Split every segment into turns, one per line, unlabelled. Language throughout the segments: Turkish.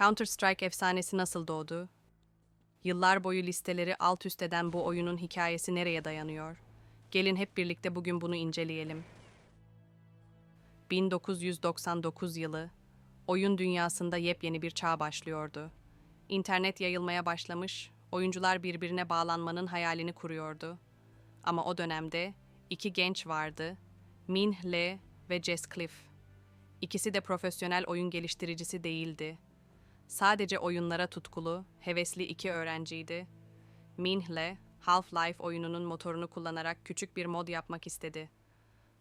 Counter-Strike efsanesi nasıl doğdu? Yıllar boyu listeleri alt üst eden bu oyunun hikayesi nereye dayanıyor? Gelin hep birlikte bugün bunu inceleyelim. 1999 yılı, oyun dünyasında yepyeni bir çağ başlıyordu. İnternet yayılmaya başlamış, oyuncular birbirine bağlanmanın hayalini kuruyordu. Ama o dönemde iki genç vardı, Min Le ve Jess Cliff. İkisi de profesyonel oyun geliştiricisi değildi. Sadece oyunlara tutkulu, hevesli iki öğrenciydi. Minhle, Half-Life oyununun motorunu kullanarak küçük bir mod yapmak istedi.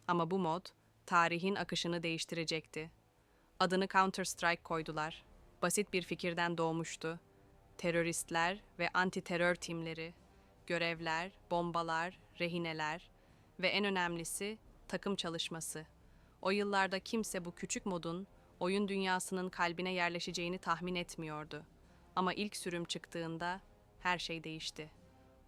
Ama bu mod, tarihin akışını değiştirecekti. Adını Counter-Strike koydular. Basit bir fikirden doğmuştu. Teröristler ve anti-terör timleri, görevler, bombalar, rehineler ve en önemlisi takım çalışması. O yıllarda kimse bu küçük modun oyun dünyasının kalbine yerleşeceğini tahmin etmiyordu. Ama ilk sürüm çıktığında her şey değişti.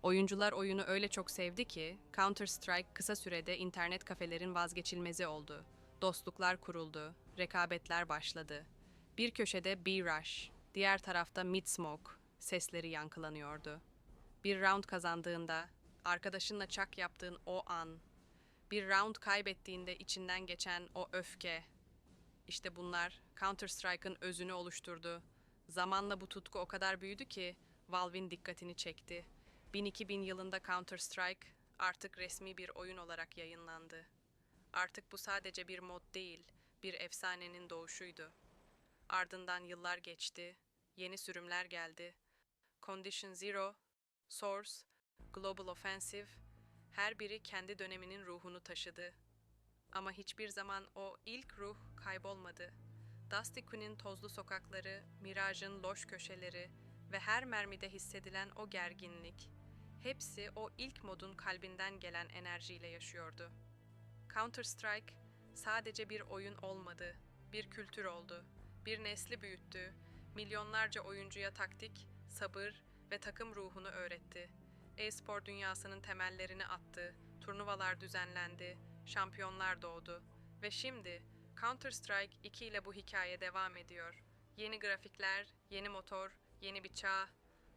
Oyuncular oyunu öyle çok sevdi ki Counter-Strike kısa sürede internet kafelerin vazgeçilmezi oldu. Dostluklar kuruldu, rekabetler başladı. Bir köşede B-Rush, diğer tarafta Mid-Smoke sesleri yankılanıyordu. Bir round kazandığında, arkadaşınla çak yaptığın o an, bir round kaybettiğinde içinden geçen o öfke, işte bunlar Counter-Strike'ın özünü oluşturdu. Zamanla bu tutku o kadar büyüdü ki Valve'in dikkatini çekti. 1000-2000 yılında Counter-Strike artık resmi bir oyun olarak yayınlandı. Artık bu sadece bir mod değil, bir efsanenin doğuşuydu. Ardından yıllar geçti, yeni sürümler geldi. Condition Zero, Source, Global Offensive, her biri kendi döneminin ruhunu taşıdı. Ama hiçbir zaman o ilk ruh kaybolmadı. Dusty Quinn'in tozlu sokakları, Mirage'ın loş köşeleri ve her mermide hissedilen o gerginlik, hepsi o ilk modun kalbinden gelen enerjiyle yaşıyordu. Counter-Strike sadece bir oyun olmadı, bir kültür oldu. Bir nesli büyüttü, milyonlarca oyuncuya taktik, sabır ve takım ruhunu öğretti. E-spor dünyasının temellerini attı, turnuvalar düzenlendi, şampiyonlar doğdu ve şimdi Counter-Strike 2 ile bu hikaye devam ediyor. Yeni grafikler, yeni motor, yeni bir çağ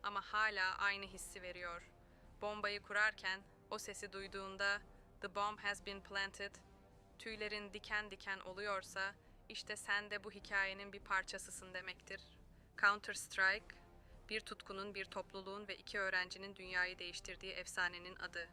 ama hala aynı hissi veriyor. Bombayı kurarken o sesi duyduğunda The bomb has been planted, tüylerin diken diken oluyorsa işte sen de bu hikayenin bir parçasısın demektir. Counter-Strike, bir tutkunun, bir topluluğun ve iki öğrencinin dünyayı değiştirdiği efsanenin adı.